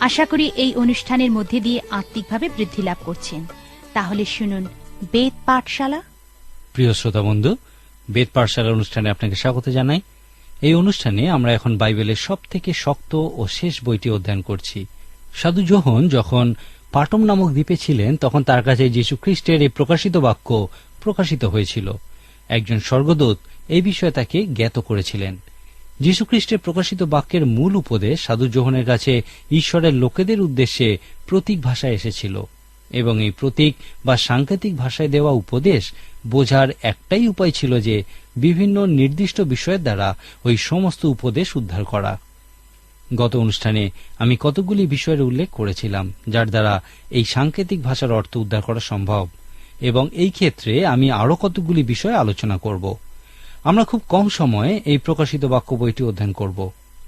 আশা করি এই অনুষ্ঠানের মধ্যে দিয়ে আত্মিকভাবে বৃদ্ধি লাভ করছেন। তাহলে শুনুন, বেদ পাঠশালা। প্রিয় শ্রোতা বন্ধু বেদ পাঠশালা অনুষ্ঠানে আপনাকে স্বাগত জানাই। এই অনুষ্ঠানে আমরা এখন বাইবেলের সব থেকে শক্ত ও শেষ বইটি অধ্যয়ন করছি। সাধু যোহন যখন পাটম নামক দ্বীপে ছিলেন, তখন তার কাছে যীশু খ্রিস্টের এই প্রকাশিত বাক্য প্রকাশিত হয়েছিল। একজন স্বর্গদূত এই বিষয়ে তাকে জ্ঞাত করেছিলেন। যীশু খ্রিস্টের প্রকাশিত বাক্যের মূল উপদেশ সাধু যোহনের কাছে ঈশ্বরের লোকেদের উদ্দেশ্যে প্রতীক ভাষায় এসেছিল। এবং এই প্রতীক বা সাংকেতিক ভাষায় দেওয়া উপদেশ বোঝার একটাই উপায় ছিল যে বিভিন্ন নির্দিষ্ট বিষয়ের দ্বারা ওই সমস্ত উপদেশ উদ্ধার করা। গত অনুষ্ঠানে আমি কতগুলি বিষয়ের উল্লেখ করেছিলাম, যার দ্বারা এই সাংকেতিক ভাষার অর্থ উদ্ধার করা সম্ভব। এবং এই ক্ষেত্রে আমি আরও কতগুলি বিষয় আলোচনা করব। আমরা খুব কম সময়ে এই প্রকাশিত বাক্য বইটি অধ্যয়ন করব।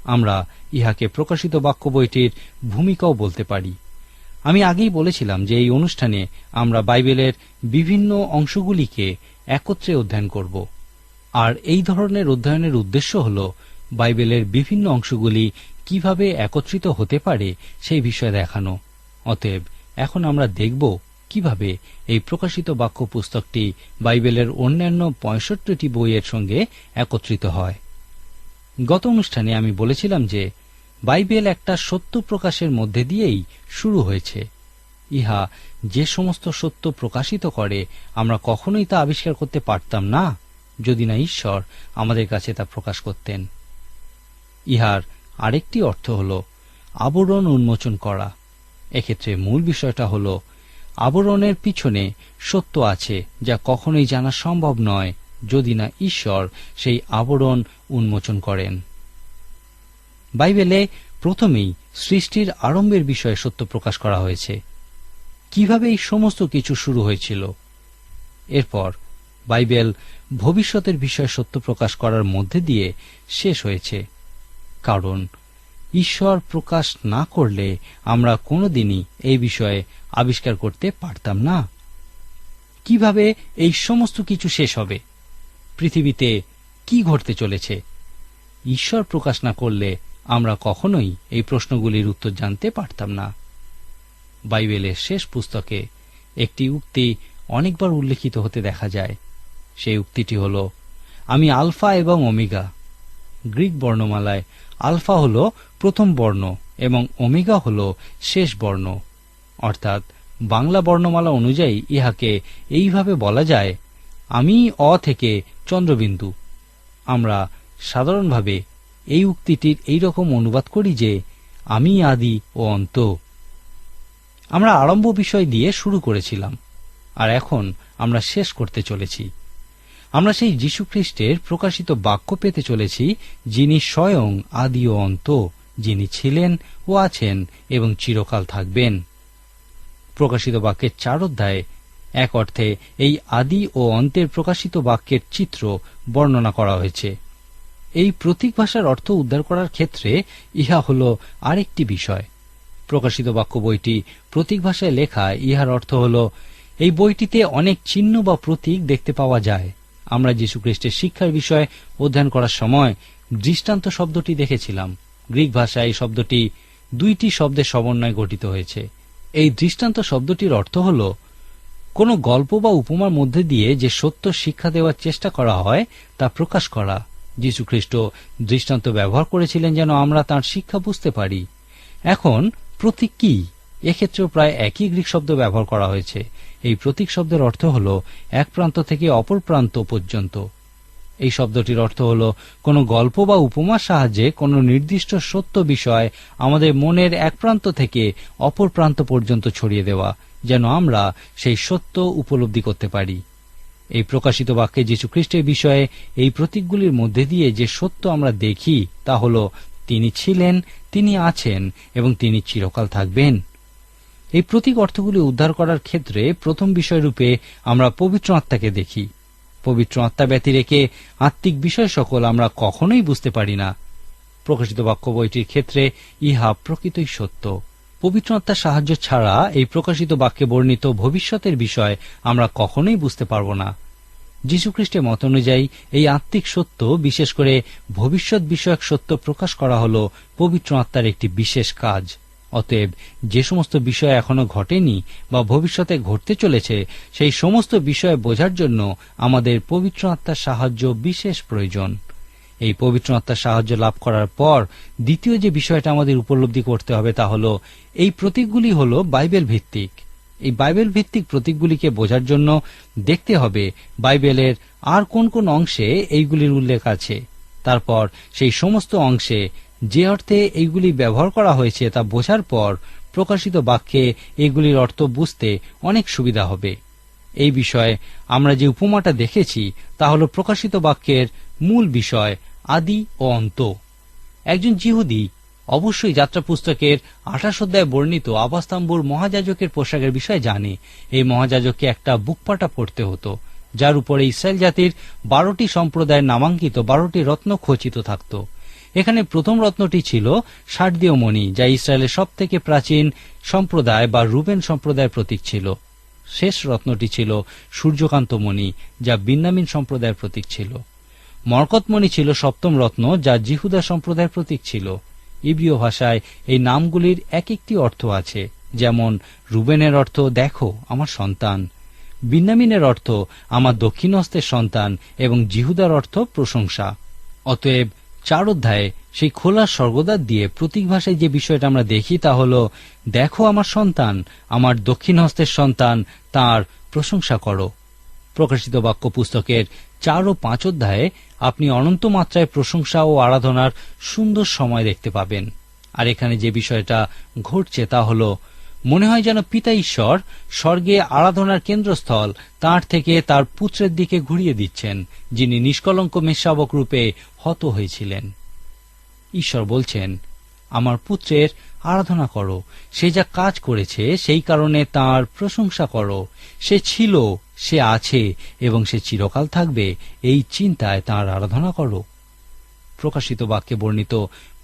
আমরা ইহাকে প্রকাশিত বাক্য বইটির ভূমিকাও বলতে পারি। আমি আগেই বলেছিলাম যে এই অনুষ্ঠানে আমরা বাইবেলের বিভিন্ন অংশগুলিকে একত্রে অধ্যয়ন করব। আর এই ধরনের অধ্যয়নের উদ্দেশ্য হল বাইবেলের বিভিন্ন অংশগুলি কীভাবে একত্রিত হতে পারে সেই বিষয়ে দেখানো। অতএব এখন আমরা দেখব কীভাবে এই প্রকাশিত বাক্য পুস্তকটি বাইবেলের অন্যান্য পঁয়ষট্টিটি বইয়ের সঙ্গে একত্রিত হয়। গত অনুষ্ঠানে আমি বলেছিলাম যে, বাইবেল একটা সত্য প্রকাশের মধ্যে দিয়েই শুরু হয়েছে। ইহা যে সমস্ত সত্য প্রকাশিত করে, আমরা কখনোই তা আবিষ্কার করতে পারতাম না, যদি না ঈশ্বর আমাদের কাছে তা প্রকাশ করতেন। ইহার আরেকটি অর্থ হল, আবরণ উন্মোচন করা। এক্ষেত্রে মূল বিষয়টা হল আবরণের পিছনে সত্য আছে, যা কখনোই জানা সম্ভব নয়, যদি না ঈশ্বর সেই আবরণ উন্মোচন করেন। বাইবেলে প্রথমেই সৃষ্টির আরম্ভের বিষয়ে সত্য প্রকাশ করা হয়েছে। কীভাবে এই সমস্ত কিছু শুরু হয়েছিল? এরপর বাইবেল ভবিষ্যতের বিষয়ে সত্য প্রকাশ করার মধ্যে দিয়ে শেষ হয়েছে। কারণ ঈশ্বর প্রকাশ না করলে আমরা কোনোদিনই এই বিষয়ে আবিষ্কার করতে পারতাম না। কীভাবে এই সমস্ত কিছু শেষ হবে? পৃথিবীতে কি ঘটতে চলেছে? ঈশ্বর প্রকাশ না করলে আমরা কখনোই এই প্রশ্নগুলির উত্তর জানতে পারতাম না। বাইবেলের শেষ পুস্তকে একটি উক্তি অনেকবার উল্লেখিত হতে দেখা যায়। সেই উক্তিটি হল, আমি আলফা এবং ওমেগা গ্রিক বর্ণমালায় আলফা হল প্রথম বর্ণ এবং ওমেগা হল শেষ বর্ণ। অর্থাৎ বাংলা বর্ণমালা অনুযায়ী ইহাকে এইভাবে বলা যায়, আমি অ থেকে চন্দ্রবিন্দু। আমরা সাধারণভাবে এই উক্তিটির এই রকম অনুবাদ করি যে, আমি আদি ও অন্ত। আমরা আরম্ভ বিষয় দিয়ে শুরু করেছিলাম, আর এখন আমরা শেষ করতে চলেছি। আমরা সেই যীশুখ্রিস্টের প্রকাশিত বাক্য পেতে চলেছি, যিনি স্বয়ং আদি ও অন্ত, যিনি ছিলেন ও আছেন এবং চিরকাল থাকবেন। প্রকাশিত বাক্যের চার অধ্যায়ে, এক অর্থে এই আদি ও অন্তের প্রকাশিত বাক্যের চিত্র বর্ণনা করা হয়েছে। এই প্রতীক ভাষার অর্থ উদ্ধার করার ক্ষেত্রে ইহা হল আরেকটি বিষয়। প্রকাশিত বাক্য বইটি প্রতীক ভাষায় লেখা, ইহার অর্থ হল, এই বইটিতে অনেক চিহ্ন বা প্রতীক দেখতে পাওয়া যায়। আমরা যীশু খ্রিস্টের শিক্ষার বিষয়ে অধ্যয়ন করার সময় দৃষ্টান্ত শব্দটি দেখেছিলাম। গ্রিক ভাষায় এই শব্দটি দুইটি শব্দের সমন্বয়ে গঠিত হয়েছে। এই দৃষ্টান্ত শব্দটির অর্থ হল, কোনো গল্প বা উপমার মধ্যে দিয়ে যে সত্য শিক্ষা দেওয়ার চেষ্টা করা হয় তা প্রকাশ করা। যীশুখ্রিস্ট দৃষ্টান্ত ব্যবহার করেছিলেন যেন আমরা তার শিক্ষা বুঝতে পারি। এখন প্রতীক কি? এক্ষেত্রেও প্রায় একই গ্রিক শব্দ ব্যবহার করা হয়েছে। এই প্রতীক শব্দের অর্থ হল এক প্রান্ত থেকে অপর প্রান্ত পর্যন্ত। এই শব্দটির অর্থ হল, কোনো গল্প বা উপমার সাহায্যে কোনো নির্দিষ্ট সত্য বিষয় আমাদের মনের এক প্রান্ত থেকে অপর প্রান্ত পর্যন্ত ছড়িয়ে দেওয়া, যেন আমরা সেই সত্য উপলব্ধি করতে পারি। এই প্রকাশিত বাক্যে যীশু খ্রিস্টের বিষয়ে এই প্রতীকগুলির মধ্যে দিয়ে যে সত্য আমরা দেখি, তা হল, তিনি ছিলেন, তিনি আছেন, এবং তিনি চিরকাল থাকবেন। এই প্রতীক অর্থগুলি উদ্ধার করার ক্ষেত্রে প্রথম বিষয়রূপে আমরা পবিত্র আত্মাকে দেখি। পবিত্র আত্মা ব্যতি রেখে আত্মিক বিষয় সকল আমরা কখনোই বুঝতে পারি না। প্রকাশিত বাক্য বইটির ক্ষেত্রে ইহা প্রকৃতই সত্য। পবিত্র আত্মার সাহায্য ছাড়া এই প্রকাশিত বাক্যে বর্ণিত ভবিষ্যতের বিষয় আমরা কখনোই বুঝতে পারব না। যীশুখ্রিস্টের মত অনুযায়ী এই আত্মিক সত্য, বিশেষ করে ভবিষ্যৎ বিষয়ক সত্য প্রকাশ করা হল পবিত্র আত্মার একটি বিশেষ কাজ। অতএব যে সমস্ত বিষয় এখনও ঘটেনি বা ভবিষ্যতে ঘটতে চলেছে, সেই সমস্ত বিষয় বোঝার জন্য আমাদের পবিত্র আত্মার সাহায্য বিশেষ প্রয়োজন। এই পবিত্র আত্মার সাহায্য লাভ করার পর দ্বিতীয় যে বিষয়টা আমাদের উপলব্ধি করতে হবে তা হল, এই প্রতীকগুলি হল বাইবেল ভিত্তিক। এই বাইবেল ভিত্তিক প্রতীকগুলিকে বোঝার জন্য দেখতে হবে বাইবেলের আর কোন কোন অংশে এইগুলির উল্লেখ আছে। তারপর সেই সমস্ত অংশে যে অর্থে এইগুলি ব্যবহার করা হয়েছে তা বোঝার পর প্রকাশিত বাক্যে এগুলির অর্থ বুঝতে অনেক সুবিধা হবে। এই বিষয়ে আমরা যে উপমাটা দেখেছি, তা হল প্রকাশিত বাক্যের মূল বিষয়, আদি ও অন্ত। একজন জিহুদি অবশ্যই যাত্রা পুস্তকের আঠাশ অধ্যায় বর্ণিত আবাস্তাম্বুর মহাযাজকের পোশাকের বিষয়ে জানে। এই মহাযাজককে একটা বুকপাটা পড়তে হতো, যার উপরে ইসরায়েল জাতির বারোটি সম্প্রদায়ের নামাঙ্কিত বারোটি রত্ন খচিত থাকত। এখানে প্রথম রত্নটি ছিল ষাটদীয় মণি যা ইসরায়েলের সব থেকে প্রাচীন সম্প্রদায় বা রুবেন সম্প্রদায়ের প্রতীক ছিল। শেষ রত্নটি ছিল সূর্যকান্ত মণি যা বিন্নামিন সম্প্রদায়ের প্রতীক ছিল। মরকতমণি ছিল সপ্তম রত্ন, যা জিহুদা সম্প্রদায়ের প্রতীক ছিল। ইব্রিয় ভাষায় এই নামগুলির এক একটি অর্থ আছে, যেমন, রুবেনের অর্থ, দেখো, আমার সন্তান বিন্নামিনের অর্থ, আমার দক্ষিণহস্তের সন্তান এবং জিহুদার অর্থ, প্রশংসা অতএব চার অধ্যায়ে সেই খোলা স্বর্গদ্বার দিয়ে প্রতীক ভাষায় যে বিষয়টা আমরা দেখি তা হল, দেখো আমার সন্তান, আমার দক্ষিণ হস্তের সন্তান, তার প্রশংসা করো। প্রকাশিত বাক্য পুস্তকের চার ও পাঁচ অধ্যায়ে আপনি অনন্ত মাত্রায় প্রশংসা ও আরাধনার সুন্দর সময় দেখতে পাবেন। আর এখানে যে বিষয়টা ঘটছে তা হল মনে হয় যেন পিতা ঈশ্বর স্বর্গে আরাধনার কেন্দ্রস্থল তার থেকে তার পুত্রের দিকে ঘুরিয়ে দিচ্ছেন, যিনি নিষ্কলঙ্ক মেষাবক রূপে হত হয়েছিলেন। ঈশ্বর বলছেন, আমার পুত্রের আরাধনা করো। সে যা কাজ করেছে, সেই কারণে তার প্রশংসা করো। সে ছিল, সে আছে, এবং সে চিরকাল থাকবে। এই চিন্তায় তার আরাধনা করো। প্রকাশিত বাক্যে বর্ণিত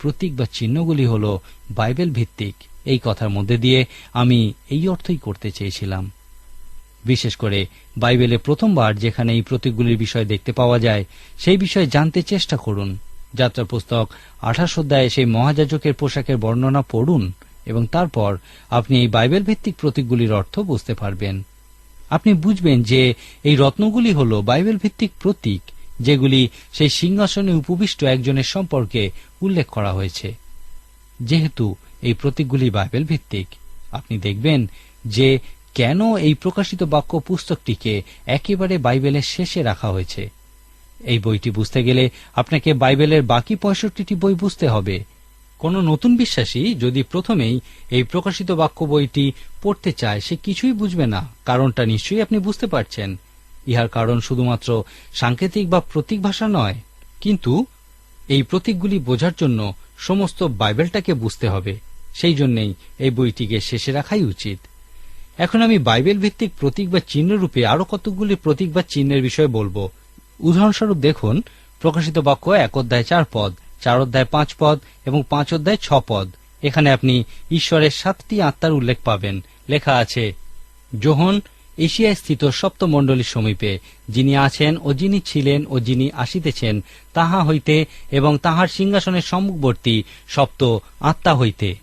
প্রতীক বা চিহ্নগুলি হল বাইবেল ভিত্তিক। এই কথার মধ্যে দিয়ে আমি এই অর্থই করতে চেয়েছিলাম। বিশেষ করে বাইবেলে প্রথমবার যেখানে এই প্রতীকগুলির বিষয় দেখতে পাওয়া যায়, সেই বিষয়ে জানতে চেষ্টা করুন। যাত্রা পুস্তক আঠাশ অধ্যায়ে সেই মহাযাজকের পোশাকের বর্ণনা পড়ুন এবং তারপর আপনি এই বাইবেল ভিত্তিক প্রতীকগুলির অর্থ বুঝতে পারবেন। আপনি বুঝবেন যে এই রত্নগুলি হল বাইবেল ভিত্তিক প্রতীক, যেগুলি সেই সিংহাসনে উপবিষ্ট একজনের সম্পর্কে উল্লেখ করা হয়েছে। যেহেতু এই প্রতীকগুলি বাইবেল ভিত্তিক। আপনি দেখবেন যে কেন এই প্রকাশিত বাক্য পুস্তকটিকে একেবারে বাইবেলের শেষে রাখা হয়েছে। এই বইটি বুঝতে গেলে আপনাকে বাইবেলের বাকি পঁয়ষট্টিটি বই বুঝতে হবে। কোন নতুন বিশ্বাসী যদি প্রথমেই এই প্রকাশিত বাক্য বইটি পড়তে চায়, সে কিছুই বুঝবে না। কারণটা নিশ্চয়ই আপনি বুঝতে পারছেন। ইহার কারণ শুধুমাত্র সাংকেতিক বা প্রতীক ভাষা নয়। কিন্তু এই প্রতীকগুলি বোঝার জন্য সমস্ত বাইবেলটাকে বুঝতে হবে। সেই জন্যেই এই বইটিকে শেষে রাখাই উচিত। এখন আমি বাইবেল ভিত্তিক প্রতীক বা চিহ্ন রূপে আরও কতকগুলি প্রতীক বা চিহ্নের বিষয়ে বলব। উদাহরণস্বরূপ দেখুন, প্রকাশিত বাক্য এক অধ্যায় চার পদ, চার অধ্যায় পাঁচ পদ এবং পাঁচ অধ্যায় ছ পদ। এখানে আপনি ঈশ্বরের সাতটি আত্মার উল্লেখ পাবেন। লেখা আছে যোহন এশিয়ায় স্থিত সপ্তমণ্ডলীর সমীপে যিনি আছেন ও যিনি ছিলেন ও যিনি আসিতেছেন, তাহা হইতে এবং তাহার সিংহাসনের সম্মুখবর্তী সপ্ত আত্মা হইতে।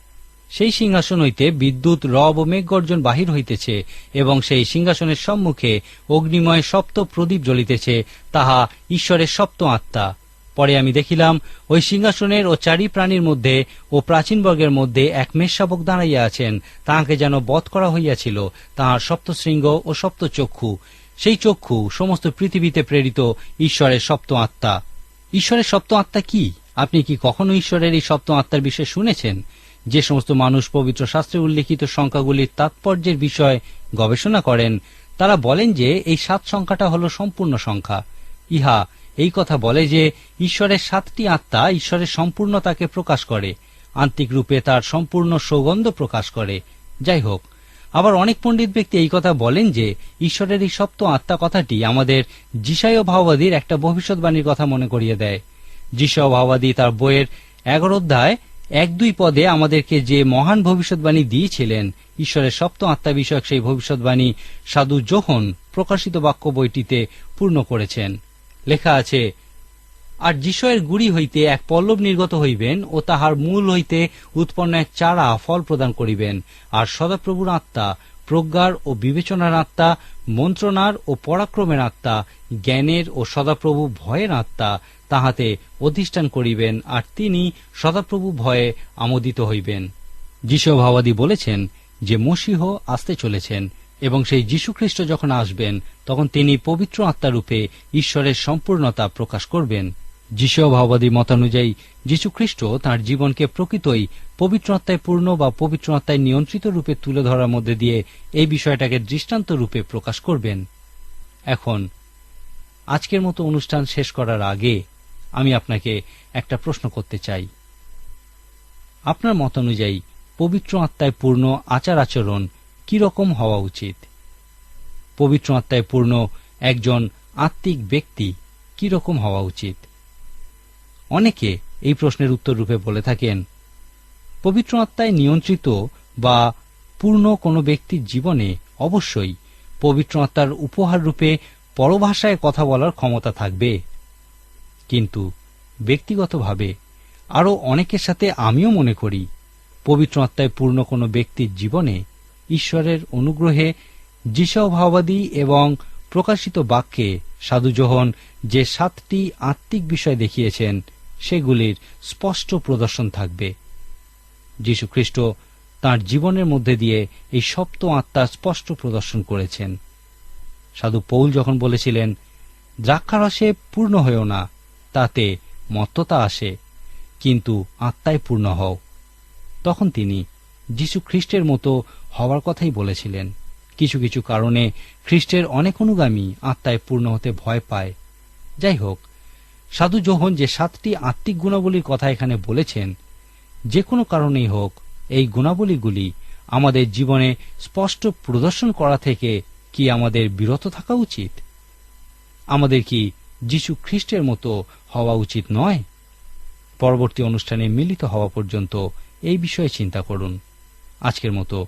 সেই সিংহাসন হইতে বিদ্যুৎ, রব ও মেঘগর্জন বাহির হইতেছে এবং সেই সিংহাসনের সম্মুখে অগ্নিময় সপ্ত প্রদীপ জ্বলিতেছে, তাহা ঈশ্বরের সপ্ত আত্মা। পরে আমি দেখিলাম, ওই সিংহাসনের ও চারি প্রাণীর মধ্যে ও প্রাচীনবর্গের মধ্যে এক মেষশাবক দাঁড়াইয়া আছেন। তাহাকে যেন বধ করা হইয়াছিল, তাহার সপ্ত শৃঙ্গ ও সপ্ত চক্ষু সেই চক্ষু সমস্ত পৃথিবীতে প্রেরিত ঈশ্বরের সপ্ত আত্মা। ঈশ্বরের সপ্ত আত্মা কি? আপনি কি কখনো ঈশ্বরের এই সপ্ত আত্মার বিষয়ে শুনেছেন? যে সমস্ত মানুষ পবিত্র শাস্ত্রে উল্লেখিত সংখ্যাগুলির তাৎপর্যের বিষয় গবেষণা করেন, তারা বলেন যে এই সাত সংখ্যাটা হল সম্পূর্ণ সংখ্যা। ইহা এই কথা বলে যে ঈশ্বরের সাতটি আত্মা ঈশ্বরের সম্পূর্ণতাকে প্রকাশ করে। আন্তিক রূপে তার সম্পূর্ণ সৌগন্ধ প্রকাশ করে। যাই হোক, আবার অনেক পণ্ডিত ব্যক্তি এই কথা বলেন যে ঈশ্বরের এই সপ্ত আত্মা কথাটি আমাদের জিসায় ভাওবাদীর একটা ভবিষ্যৎবাণীর কথা মনে করিয়ে দেয়। যিশয় ভাওবাদী তার বইয়ের এগারো অধ্যায় এক দুই পদে আমাদেরকে যে মহান ভবিষ্যৎবাণী দিয়েছিলেন, ঈশ্বরের সপ্ত আত্মা বিষয়ক সেই ভবিষ্যৎবাণী সাধু যোহন প্রকাশিত বাক্য বইটিতে পূর্ণ করেছেন। লেখা আছে, আর যিশয়ের গুড়ি হইতে এক পল্লব নির্গত হইবেন ও তাহার মূল হইতে উৎপন্ন এক চারা ফল প্রদান করিবেন। আর সদাপ্রভুর আত্মা, প্রজ্ঞার ও বিবেচনার আত্মা, মন্ত্রণার ও পরাক্রমের আত্মা, জ্ঞানের ও সদাপ্রভু ভয়ের আত্মা, তাহাতে অধিষ্ঠান করিবেন। আর তিনি সদাপ্রভু ভয়ে আমোদিত হইবেন। যিশু ভাবাদী বলেছেন যে মসিহ আসতে চলেছেন। এবং সেই যীশুখ্রিস্ট যখন আসবেন, তখন তিনি পবিত্র আত্মারূপে ঈশ্বরের সম্পূর্ণতা প্রকাশ করবেন। যিশু ভাওবাদী মতানুযায়ী, যীশুখ্রিস্ট তাঁর জীবনকে প্রকৃতই পবিত্র আত্মায় পূর্ণ বা পবিত্র আত্মায় নিয়ন্ত্রিত রূপে তুলে ধরার মধ্যে দিয়ে এই বিষয়টাকে দৃষ্টান্ত রূপে প্রকাশ করবেন। এখন, আজকের মতো অনুষ্ঠান শেষ করার আগে আমি আপনাকে একটা প্রশ্ন করতে চাই। আপনার মতানুযায়ী, পবিত্র আত্মায় পূর্ণ আচার আচরণ কি রকম হওয়া উচিত? পবিত্র আত্মায় পূর্ণ একজন আত্মিক ব্যক্তি কি রকম হওয়া উচিত? অনেকে এই প্রশ্নের উত্তর রূপে বলে থাকেন, পবিত্র আত্মায় নিয়ন্ত্রিত বা পূর্ণ কোনো ব্যক্তির জীবনে অবশ্যই পবিত্র আত্মার উপহার রূপে পরভাষায় কথা বলার ক্ষমতা থাকবে। কিন্তু ব্যক্তিগতভাবে আরও অনেকের সাথে আমিও মনে করি, পবিত্র আত্মায় পূর্ণ কোনো ব্যক্তির জীবনে ঈশ্বরের অনুগ্রহে যিশাও এবং প্রকাশিত বাক্যে সাধুজোহন যে সাতটি আত্মিক বিষয় দেখিয়েছেন, সেগুলির স্পষ্ট প্রদর্শন থাকবে। যীশু খ্রিস্ট তাঁর জীবনের মধ্যে দিয়ে এই সপ্ত আত্মার স্পষ্ট প্রদর্শন করেছেন। সাধু পৌল যখন বলেছিলেন, দ্রাক্ষারসে পূর্ণ হয়েও না, তাতে মত্ততা আসে, কিন্তু আত্মায় পূর্ণ হও। তখন তিনি যীশু খ্রিস্টের মতো হওয়ার কথাই বলেছিলেন। কিছু কিছু কারণে খ্রিস্টের অনেক অনুগামী আত্মায় পূর্ণ হতে ভয় পায়। যাই হোক, সাধু যোহন যে সাতটি আত্মিক গুণাবলীর কথা এখানে বলেছেন, যে কোনো কারণেই হোক, এই গুণাবলীগুলি আমাদের জীবনে স্পষ্ট প্রদর্শন করা থেকে কি আমাদের বিরত থাকা উচিত? আমাদের কি যীশু খ্রিস্টের মতো হওয়া উচিত নয়? পরবর্তী অনুষ্ঠানে মিলিত হওয়া পর্যন্ত এই বিষয়ে চিন্তা করুন। আজকের মতো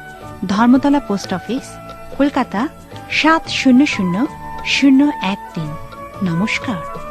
ধর্মতলা পোস্ট অফিস কলকাতা সাত শূন্য শূন্য শূন্য এক তিন। নমস্কার।